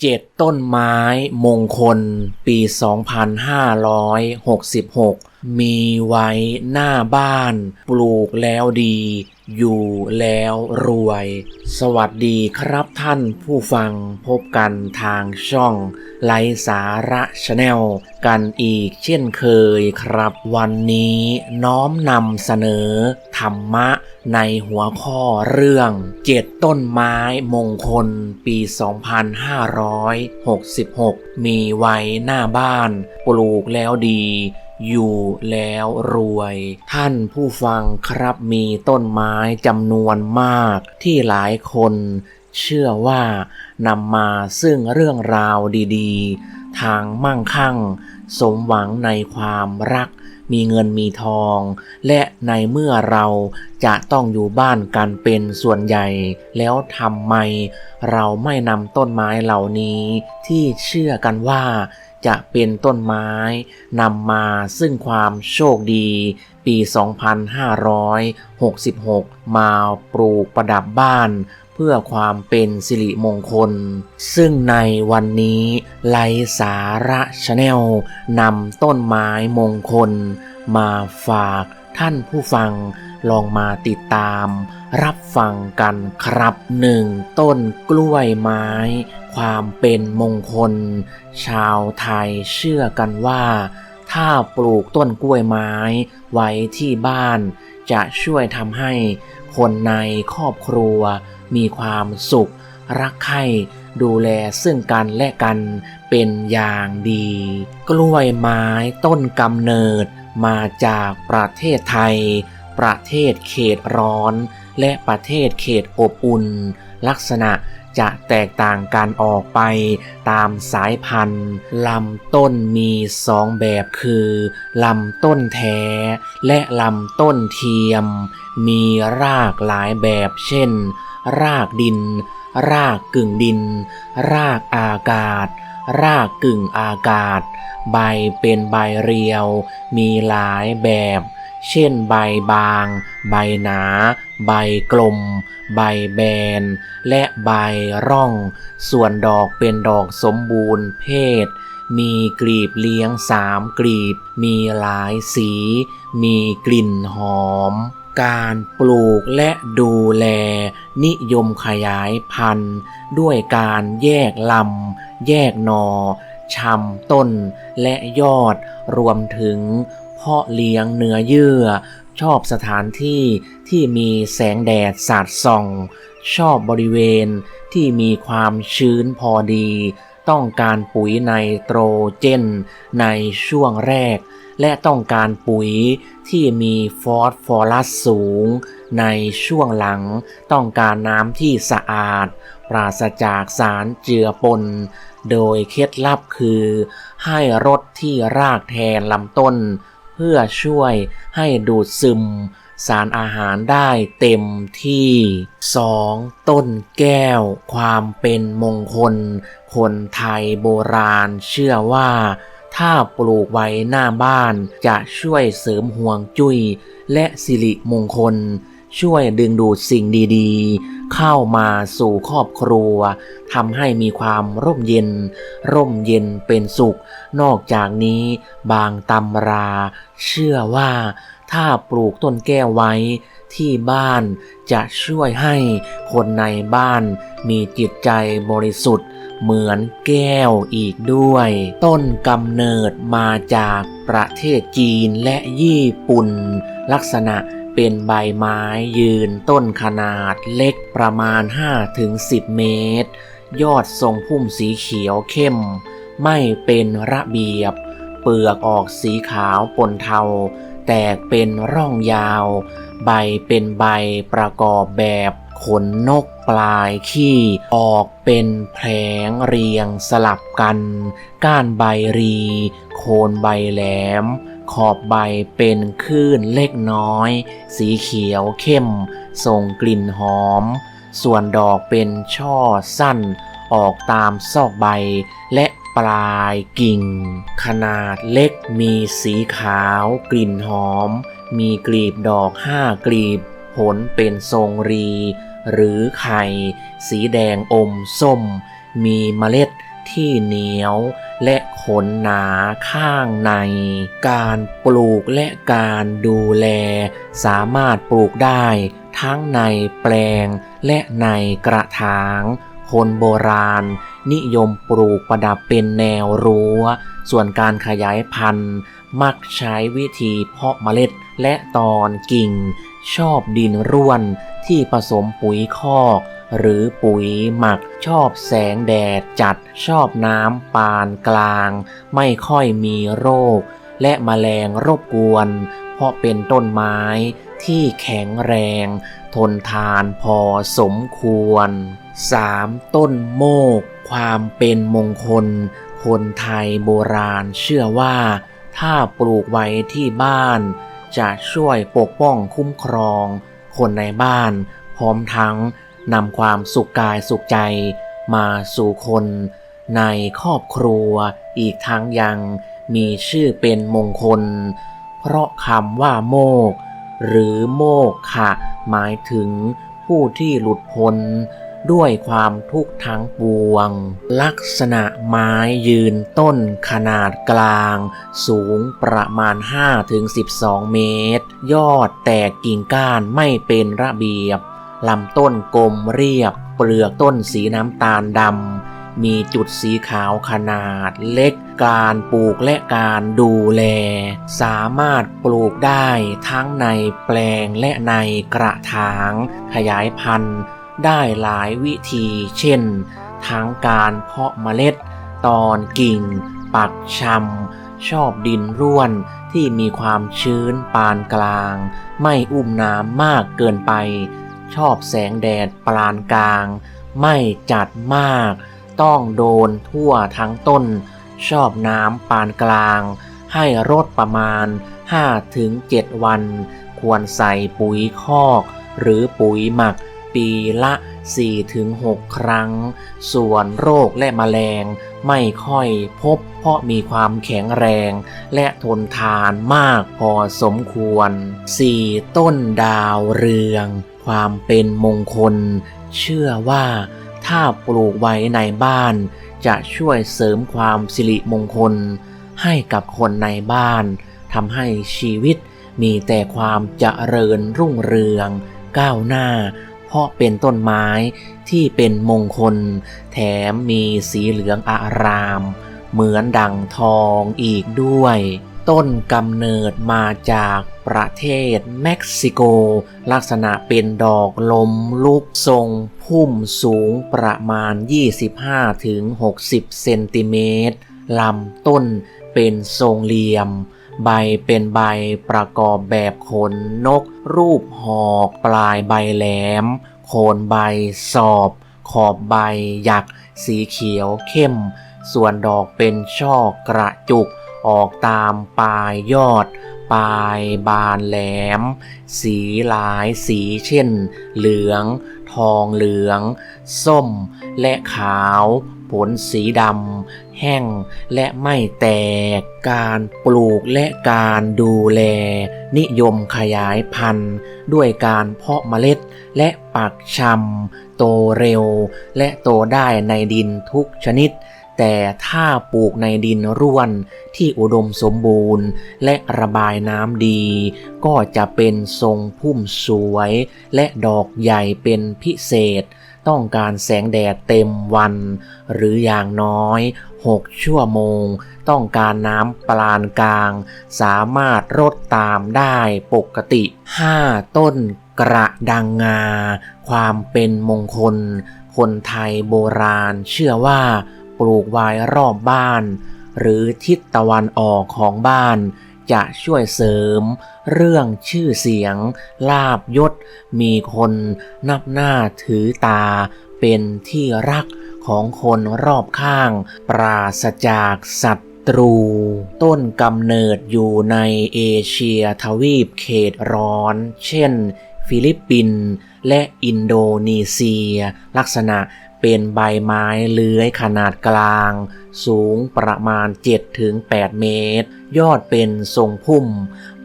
เจ็ดต้นไม้มงคล ปี 2566 มีไว้หน้าบ้าน ปลูกแล้วดี อยู่แล้วรวย สวัสดีครับท่านผู้ฟังพบกันทางช่องไลสาระชาแนลกันอีกเช่นเคยครับ วันนี้น้อมนำเสนอ ธรรมะในหัวข้อเรื่องเจ็ดต้นไม้มงคลปี 2566 มีไว้หน้าบ้าน ปลูกแล้วดี อยู่แล้วรวย ท่านผู้ฟังครับมีต้นไม้จำนวนมาก ที่หลายคนเชื่อว่านำมาซึ่งเรื่องราวดีๆ ทางมั่งคั่ง สมหวังในความรัก มีเงินมีทอง และในเมื่อเราจะต้องอยู่บ้านกันเป็นส่วนใหญ่ แล้วทำไมเราไม่นำต้นไม้เหล่านี้ ที่เชื่อกันว่า จะเป็นต้นไม้นำมาซึ่งความโชคดี ปี 2566 มาปลูกประดับบ้าน เพื่อความเป็นสิริมงคล ซึ่งในวันนี้ไลสาระชาแนลนำต้นไม้มงคล มาฝาก ท่านผู้ฟังลองมาติดตาม รับฟังกันครับหนึ่งต้นกล้วยไม้ ความเป็นมงคล ชาวไทยเชื่อกันว่า ถ้าปลูกต้นกล้วยไม้ไว้ที่บ้าน จะช่วยทำให้คนในครอบครัว มีความสุข รักใคร่ ดูแลซึ่งกันและกันเป็นอย่างดี กล้วยไม้ต้นกำเนิดมาจากประเทศไทย ประเทศเขตร้อน และประเทศเขตอบอุ่น ลักษณะจะแตกต่างกันออกไปตามสายพันธุ์ลำต้นมีสองแบบคือลำต้นแท้ และลำต้นเทียม มีรากหลายแบบเช่น รากดิน รากกึ่งดิน รากอากาศ รากกึ่งอากาศ ใบเป็นใบเรียว มีหลายแบบ เช่นใบบาง ใบหนา ใบกลม ใบแบน และใบร่อง ส่วนดอกเป็นดอกสมบูรณ์เพศมีกลีบเลี้ยงสามกลีบ มีหลายสี มีกลิ่นหอม การปลูกและดูแล นิยมขยายพันธุ์ ด้วยการแยกลำ แยกนอชำต้นและยอดรวมถึงเพาะเลี้ยงเนื้อเยื่อ ชอบสถานที่ที่มีแสงแดดสาดส่อง ชอบบริเวณที่มีความชื้นพอดี ต้องการปุ๋ยไนโตรเจนในช่วงแรก และต้องการปุ๋ยที่มีฟอสฟอรัสสูง ในช่วงหลังต้องการน้ำที่สะอาด ปราศจากสารเจือปน โดยเคล็ดลับคือ ให้รดที่รากแทนลำต้น เพื่อช่วยให้ดูดซึม สารอาหารได้เต็มที่ 2. ต้นแก้ว ความเป็นมงคล คนไทยโบราณเชื่อว่า ถ้าปลูกไว้หน้าบ้านจะช่วยเสริมห่วงจุ้ย และสิริมงคล ช่วยดึงดูดสิ่งดีๆ เข้ามาสู่ครอบครัวทำให้มีความร่มเย็น ร่มเย็นเป็นสุข นอกจากนี้บางตำรา เชื่อว่าถ้าปลูกต้นแก้วไว้ที่บ้านจะช่วยให้คนในบ้านมีจิตใจบริสุทธิ์ เหมือนแก้วอีกด้วย ต้นกำเนิดมาจากประเทศจีนและญี่ปุ่น ลักษณะเป็นใบไม้ยืนต้นขนาดเล็กประมาณ 5-10 เมตร ยอดทรงพุ่มสีเขียวเข้ม ไม่เป็นระเบียบ เปลือกออกสีขาวปนเทา แตกเป็นร่องยาว ใบเป็นใบประกอบแบบขนนก ปลายขี้ออกเป็นแผงเรียงสลับกัน ก้านใบรี โคนใบแหลม ขอบใบเป็นคลื่นเล็กน้อย สีเขียวเข้ม ส่งกลิ่นหอม ส่วนดอกเป็นช่อสั้น ออกตามซอกใบและปลายกิ่ง ขนาดเล็กมีสีขาวกลิ่นหอม มีกลีบดอกห้ากลีบ ผลเป็นทรงรี หรือไข่ สีแดงอมส้ม มีเมล็ดที่เหนียวและขนหนาข้างใน การปลูกและการดูแล สามารถปลูกได้ทั้งในแปลงและในกระถาง คนโบราณ นิยมปลูกประดับเป็นแนวรั้ว ส่วนการขยายพันธุ์ มักใช้วิธีเพาะเมล็ดและตอนกิ่ง ชอบดินร่วน ที่ผสมปุ๋ยคอก หรือปุ๋ยหมักชอบแสงแดดจัดชอบน้ำปานกลาง ไม่ค่อยมีโรค และแมลงรบกวน เพราะเป็นต้นไม้ที่แข็งแรง ทนทานพอสมควร 3. ต้นโมก ความเป็นมงคล คนไทยโบราณเชื่อว่า ถ้าปลูกไว้ที่บ้าน จะช่วยปกป้องคุ้มครอง คนในบ้าน พร้อมทั้งนำความสุขกายสุขใจมาสู่คนในครอบครัว อีกทั้งยังมีชื่อเป็นมงคล เพราะคำว่าโมก หรือโมกขะ หมายถึงผู้ที่หลุดพ้น ด้วยความทุกข์ทั้งปวง ลักษณะไม้ยืนต้นขนาดกลาง สูงประมาณ 5-12 เมตร ยอดแตกกิ่งก้านไม่เป็นระเบียบลำต้นกลมเรียบ เปลือกต้นสีน้ำตาลดำ มีจุดสีขาวขนาดเล็ก การปลูกและการดูแล สามารถปลูกได้ทั้งในแปลงและในกระถาง ขยายพันธุ์ ได้หลายวิธีเช่น ทั้งการเพาะเมล็ด ตอนกิ่ง ปักชำชอบดินร่วนที่มีความชื้นปานกลาง ไม่อุ้มน้ำมากเกินไป ชอบแสงแดดปานกลาง ไม่จัดมาก ต้องโดนทั่วทั้งต้น ชอบน้ำปานกลาง ให้รดประมาณ 5-7 วัน ควรใส่ปุ๋ยคอก หรือปุ๋ยหมัก ปีละ 4-6 ครั้ง ส่วนโรคและแมลงไม่ค่อยพบเพราะมีความแข็งแรง และทนทานมากพอสมควร 4. ต้นดาวเรือง ความเป็นมงคล เชื่อว่าถ้าปลูกไว้ในบ้าน จะช่วยเสริมความสิริมงคล ให้กับคนในบ้านทำให้ชีวิตมีแต่ความเจริญรุ่งเรือง ก้าวหน้า เพราะเป็นต้นไม้ที่เป็นมงคล แถมมีสีเหลืองอาราม เหมือนดังทองอีกด้วย ต้นกำเนิดมาจากประเทศเม็กซิโก ลักษณะเป็นดอกลมลุกทรง พุ่มสูงประมาณ 25-60 เซนติเมตรลำต้นเป็นทรงเหลี่ยม ใบเป็นใบประกอบแบบขนนก รูปหอก ปลายใบแหลม โคนใบสอบ ขอบใบหยัก สีเขียวเข้ม ส่วนดอกเป็นช่อกระจุก ออกตามปลายยอด ปลายบานแหลม สีหลายสีเช่น เหลือง ทองเหลือง ส้ม และขาว ผลสีดำ แห้งและไม่แตก การปลูกและการดูแล นิยมขยายพันธุ์ ด้วยการเพาะเมล็ดและปักชำโตเร็ว และโตได้ในดินทุกชนิด แต่ถ้าปลูกในดินร่วนที่อุดมสมบูรณ์ และระบายน้ำดี ก็จะเป็นทรงพุ่มสวย และดอกใหญ่เป็นพิเศษ ต้องการแสงแดดเต็มวัน หรืออย่างน้อย 6 ชั่วโมง ต้องการน้ำปานกลาง สามารถรดตามได้ปกติ 5 ต้นกระดังงา ความเป็นมงคล คนไทยโบราณเชื่อว่าปลูกไว้รอบบ้าน หรือทิศตะวันออกของบ้านจะช่วยเสริม เรื่องชื่อเสียง ลาบยศ มีคนนับหน้าถือตา เป็นที่รัก ของคนรอบข้าง ปราศจากศัตรูต้นกำเนิดอยู่ในเอเชียทวีปเขตร้อน เช่น ฟิลิปปินส์และอินโดนีเซีย ลักษณะเป็นใบไม้เลื้อยขนาดกลาง สูงประมาณ 7-8 เมตร ยอดเป็นทรงพุ่ม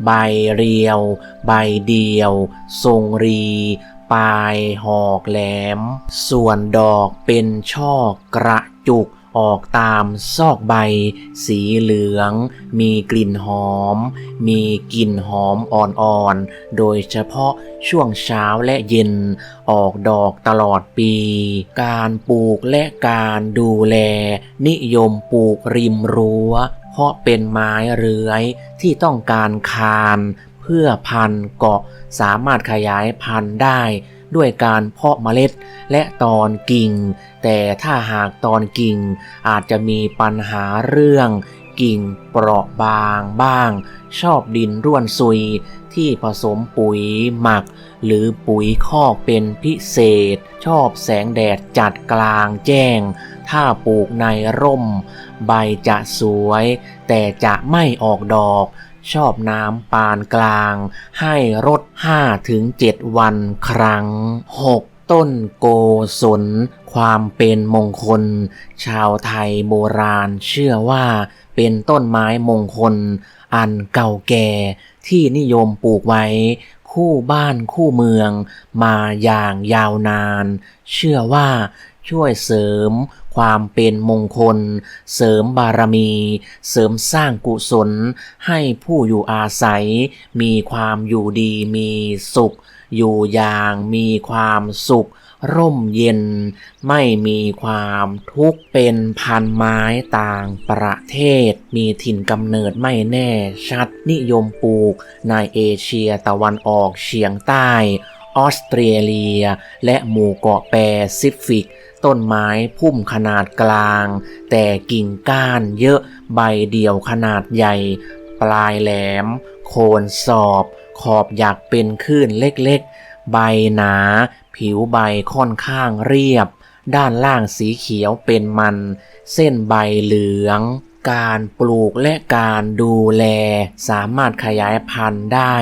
ใบเรียว ใบเดียว ทรงรี ปลายหอกแหลม ส่วนดอกเป็นช่อกระจุกออกตามซอกใบ สีเหลือง มีกลิ่นหอม มีกลิ่นหอมอ่อนๆ โดยเฉพาะช่วงเช้าและเย็น ออกดอกตลอดปี การปลูกและการดูแล นิยมปลูกริมรั้ว เพราะเป็นไม้เรื้อยที่ต้องการคาน เพื่อพันธุ์เกาะสามารถขยายพันธุ์ได้ด้วยการเพาะเมล็ดและตอนกิ่ง แต่ถ้าหากตอนกิ่งอาจจะมีปัญหาเรื่องกิ่งเปราะบางบ้าง ชอบดินร่วนซุยที่ผสมปุ๋ยหมัก หรือปุ๋ยคอกเป็นพิเศษ ชอบแสงแดดจัดกลางแจ้ง ถ้าปลูกในร่ม ใบจะสวย แต่จะไม่ออกดอก ชอบน้ำปานกลาง ให้รด5-7วันครั้ง 6. ต้นโกศลความเป็นมงคล ชาวไทยโบราณเชื่อว่าเป็นต้นไม้มงคล อันเก่าแก่ที่นิยมปลูกไว้ คู่บ้านคู่เมือง มาอย่างยาวนาน เชื่อว่าช่วยเสริม ความเป็นมงคล เสริมบารมี เสริมสร้างกุศล ให้ผู้อยู่อาศัย มีความอยู่ดีมีสุข อยู่อย่างมีความสุข ร่มเย็น ไม่มีความทุกข์เป็นพันไม้ต่างประเทศ มีถิ่นกำเนิดไม่แน่ชัดนิยมปลูก ในเอเชียตะวันออกเฉียงใต้ออสเตรเลีย และหมู่เกาะแปซิฟิก ต้นไม้พุ่มขนาดกลาง แต่กิ่งก้านเยอะใบเดี่ยวขนาดใหญ่ ปลายแหลม โคนสอบ ขอบอยากเป็นคลื่นเล็กๆ ใบหนา ผิวใบค่อนข้างเรียบ ด้านล่างสีเขียวเป็นมัน เส้นใบเหลืองการปลูกและการดูแลสามารถขยายพันธุ์ได้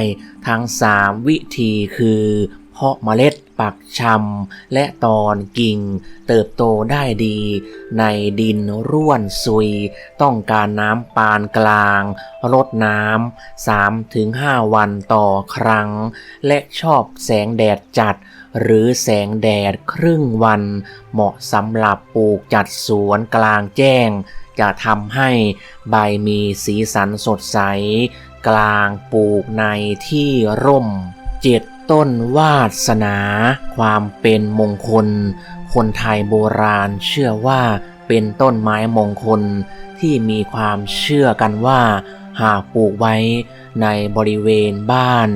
ทั้ง 3 วิธีคือ เพาะเมล็ด ปักชำและตอนกิ่ง เติบโตได้ดี ในดินร่วนซุย ต้องการน้ำปานกลางรดน้ำ 3-5 วันต่อครั้ง และชอบแสงแดดจัด หรือแสงแดดครึ่งวัน เหมาะสำหรับปลูกจัดสวนกลางแจ้ง จะทำให้ใบมีสีสันสดใส กลางปลูกในที่ร่มเจ็ด ต้นวาสนา ความเป็นมงคล คนไทยโบราณเชื่อว่าเป็นต้นไม้มงคลที่มีความเชื่อกันว่า หากปลูกไว้ในบริเวณบ้าน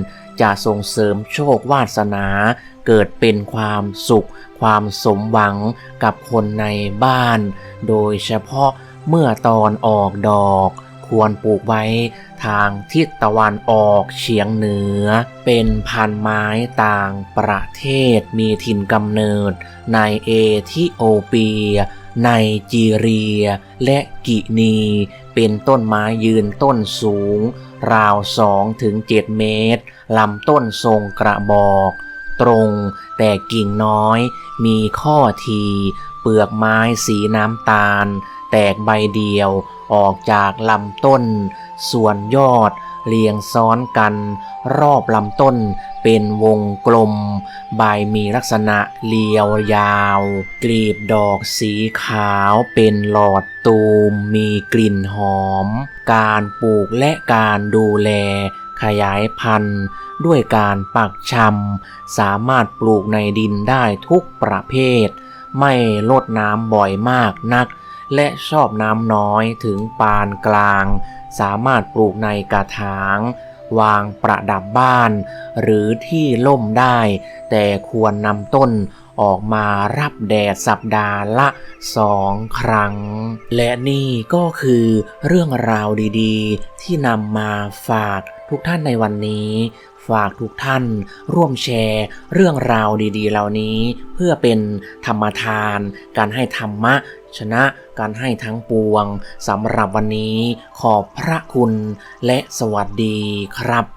จะส่งเสริมโชควาสนา เกิดเป็นความสุข ความสมหวังกับคนในบ้าน โดยเฉพาะเมื่อตอนออกดอก ควรปลูกไว้ทางทิศตะวันออกเฉียงเหนือ เป็นพันไม้ต่างประเทศมีถิ่นกำเนิด ในเอธิโอเปีย ในจีเรีย และกินี เป็นต้นไม้ยืนต้นสูง ราว 2-7 เมตร ลำต้นทรงกระบอกตรงแต่กิ่งน้อยมีข้อที เปลือกไม้สีน้ำตาล แตกใบเดียวออกจากลำต้น ส่วนยอดเรียงซ้อนกัน รอบลำต้นเป็นวงกลม ใบมีลักษณะเรียวยาว กลีบดอกสีขาวเป็นหลอดตูม มีกลิ่นหอม การปลูกและการดูแล ขยายพันธุ์ ด้วยการปักชำสามารถปลูกในดินได้ทุกประเภท ไม่ลดน้ำบ่อยมากนัก และชอบน้ำน้อยถึงปานกลาง สามารถปลูกในกระถาง วางประดับบ้าน หรือที่ล่มได้ แต่ควรนำต้นออกมารับแดดสัปดาห์ละสองครั้ง และนี่ก็คือเรื่องราวดีๆ ที่นำมาฝากทุกท่านในวันนี้ ฝากทุกท่าน ร่วมแชร์ เรื่องราวดีๆ เหล่านี้เพื่อเป็นธรรมทาน การให้ธรรมะชนะ การให้ทั้งปวงสำหรับวันนี้ขอบพระคุณและสวัสดีครับ